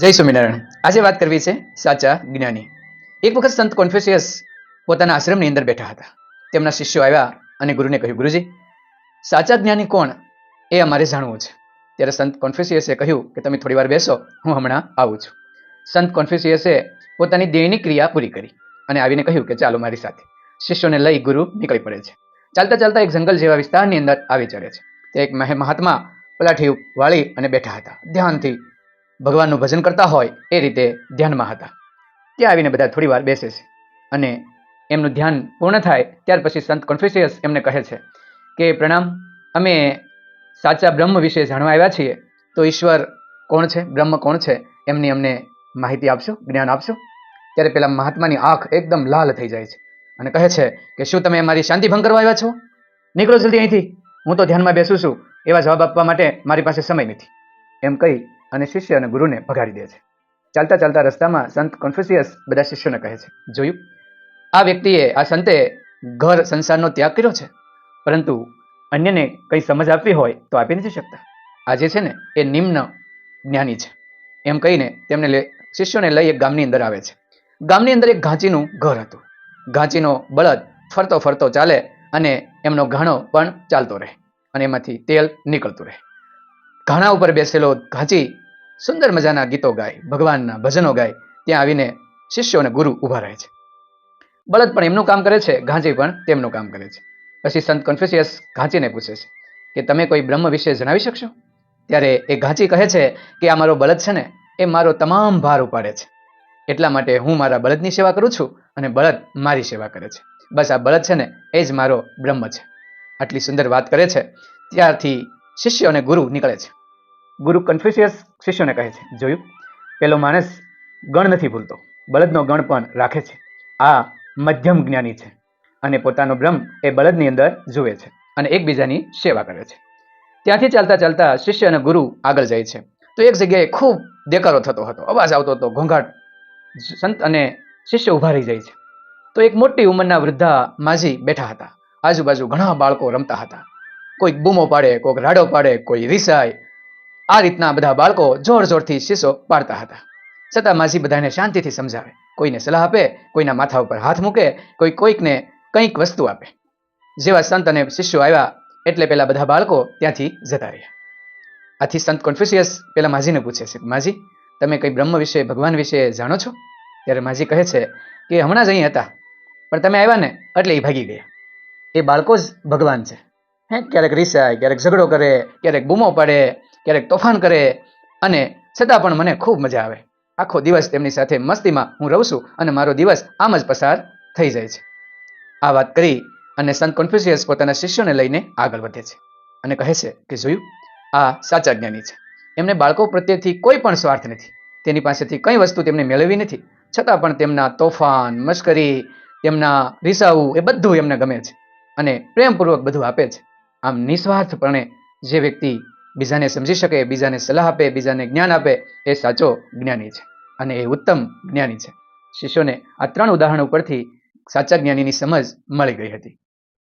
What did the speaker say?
જય સ્વામિનારાયણ. આજે વાત કરવી છે સાચા જ્ઞાની. એક વખત સંત કોન્ફ્યુસિયસ પોતાના આશ્રમની અંદર બેઠા હતા. તેમના શિષ્યો આવ્યા અને ગુરુને કહ્યું, ગુરુજી, સાચા જ્ઞાની કોણ એ અમારે જાણવું છે. ત્યારે સંત કોન્ફ્યુસિયસે કહ્યું કે, તમે થોડી વાર બેસો, હું હમણાં આવું છું. સંત કોન્ફ્યુસિયસે પોતાની દેહની ક્રિયા પૂરી કરી અને આવીને કહ્યું કે, ચાલો મારી સાથે. શિષ્યોને લઈ ગુરુ નીકળી પડે છે. ચાલતા ચાલતા એક જંગલ જેવા વિસ્તારની અંદર આવી ચડે છે. તે એક મહે- મહાત્મા પલાઠી વાળી અને બેઠા હતા. ધ્યાનથી ભગવાનનું ભજન કરતા હોય એ રીતે ધ્યાનમાં હતા. ત્યાં આવીને બધા થોડી વાર બેસે છે અને એમનું ધ્યાન પૂર્ણ થાય ત્યાર પછી સંત કોન્ફ્યુસિયસ એમને કહે છે કે, પ્રણામ, અમે સાચા બ્રહ્મ વિશે જાણવા આવ્યા છીએ, તો ઈશ્વર કોણ છે? બ્રહ્મ કોણ છે? એમની અમને માહિતી આપશો? જ્ઞાન આપશો? ત્યારે પેલા મહાત્માની આંખ એકદમ લાલ થઈ જાય છે અને કહે છે કે, શું તમે મારી શાંતિ ભંગ કરવા આવ્યા છો? નીકળો જલ્દી અહીંથી. હું તો ધ્યાનમાં બેસું છું. એવા જવાબ આપવા માટે મારી પાસે સમય નથી. એમ કહી અને શિષ્ય અને ગુરુને ભગાડી દે છે. ચાલતા ચાલતા રસ્તામાં સંત કોન્ફ્યુસિયસ બધા શિષ્યોને કહે છે, જોયું? આ વ્યક્તિએ આ સંતે ઘર સંસારનો ત્યાગ કર્યો છે. પરંતુ અન્યને કંઈ સમજ આપવી હોય તો આપી નથી શકતા. આ છે ને, એ નિમ્ન જ્ઞાની છે. એમ કહીને તેમને શિષ્યોને લઈ એક ગામની અંદર આવે છે. ગામની અંદર એક ઘાંચીનું ઘર હતું. ઘાંચીનો બળદ ફરતો ફરતો ચાલે અને એમનો ઘાણો પણ ચાલતો રહે અને એમાંથી તેલ નીકળતું રહે. ઘાણા ઉપર બેસેલો ઘાંચી સુંદર મજાના ગીતો ગાય, ભગવાનના ભજનો ગાય, ત્યાં આવીને શિષ્યો અને ગુરુ ઊભા રહે છે. બળદ પણ એમનું કામ કરે છે ઘાંચી પણ તેમનું કામ કરે છે. પછી સંત કોન્ફ્યુસિયસ ઘાંચીને પૂછે છે કે તમે કોઈ બ્રહ્મ વિશે જણાવી શકશો? ત્યારે એ ઘાંચી કહે છે કે આ મારો બળદ છે ને, એ મારો તમામ ભાર ઉપાડે છે. એટલા માટે હું મારા બળદની સેવા કરું છું અને બળદ મારી સેવા કરે છે. બસ આ બળદ છે ને, એ જ મારો બ્રહ્મ છે. આટલી સુંદર વાત કરે છે, ત્યારથી શિષ્ય અને ગુરુ નીકળે છે. ગુરુ કન્ફ્યુસિયસ શિષ્યોને કહે છે, જોયું? પેલો માણસ ગણ નથી ભૂલતો. બળદનો ગણ પણ રાખે છે. આ મધ્યમ જ્ઞાની છે અને પોતાનો બ્રહ્મ એ બળદની અંદર જુએ છે અને એકબીજાની સેવા કરે છે. ત્યાંથી ચાલતા ચાલતા શિષ્ય અને ગુરુ આગળ જાય છે. તો એક જગ્યાએ ખૂબ દેકારો થતો હતો. અવાજ આવતો હતો, ઘોંઘાટ. સંત અને શિષ્ય ઊભા રહી જાય છે. તો એક મોટી ઉંમરના વૃદ્ધા માજી બેઠા હતા. આજુબાજુ ઘણા બાળકો રમતા હતા. કોઈક બૂમો પાડે, કોઈક રાડો પાડે, કોઈ રીસાય આ રીતના બધા બાળકો જોર જોરથી શીશો પાડતા હતા. છતાં માજી બધાને શાંતિથી સમજાવે. કોઈને સલાહ આપે, કોઈના માથા ઉપર હાથ મૂકે, કોઈ કોઈકને કંઈક વસ્તુ આપે. જેવા સંત અને શિષ્યો આવ્યા એટલે પેલા બધા બાળકો ત્યાંથી જતા રહ્યા. આથી સંત કોન્ફ્યુસિયસ પેલા માજીને પૂછે છે, માજી, તમે કઈ બ્રહ્મ વિશે, ભગવાન વિશે જાણો છો? ત્યારે માજી કહે છે કે, હમણાં જ અહીં હતા, પણ તમે આવ્યા ને એટલે એ ભાગી ગયા. એ બાળકો જ ભગવાન છે. હે ક્યારેક રીસાય, ક્યારેક ઝઘડો કરે, ક્યારેક બૂમો પાડે ક્યારેક તોફાન કરે અને છતાં પણ મને ખૂબ મજા આવે. આખો દિવસ તેમની સાથે મસ્તીમાં હું રહું છું અને મારો દિવસ આમ જ પસાર થઈ જાય છે. આ વાત કરી અને સંત કોન્ફ્યુશિયસ પોતાના શિષ્યોને લઈને આગળ વધે છે અને કહે છે કે, જોયું, આ સાચા જ્ઞાની છે. એમને બાળકો પ્રત્યેથી કોઈ પણ સ્વાર્થ નથી. તેની પાસેથી કંઈ વસ્તુ તેમને મેળવી નથી. છતાં પણ તેમના તોફાન, મશ્કરી, તેમના રીસાવું એ બધું એમને ગમે છે અને પ્રેમપૂર્વક બધું આપે છે. આમ નિસ્વાર્થપણે જે વ્યક્તિ બીજાને સમજી શકે, બીજાને સલાહ આપે, બીજાને જ્ઞાન આપે, એ સાચો જ્ઞાની છે અને એ ઉત્તમ જ્ઞાની છે. શિષ્યોને આ ત્રણ ઉદાહરણ ઉપરથી સાચા જ્ઞાનીની સમજ મળી ગઈ હતી.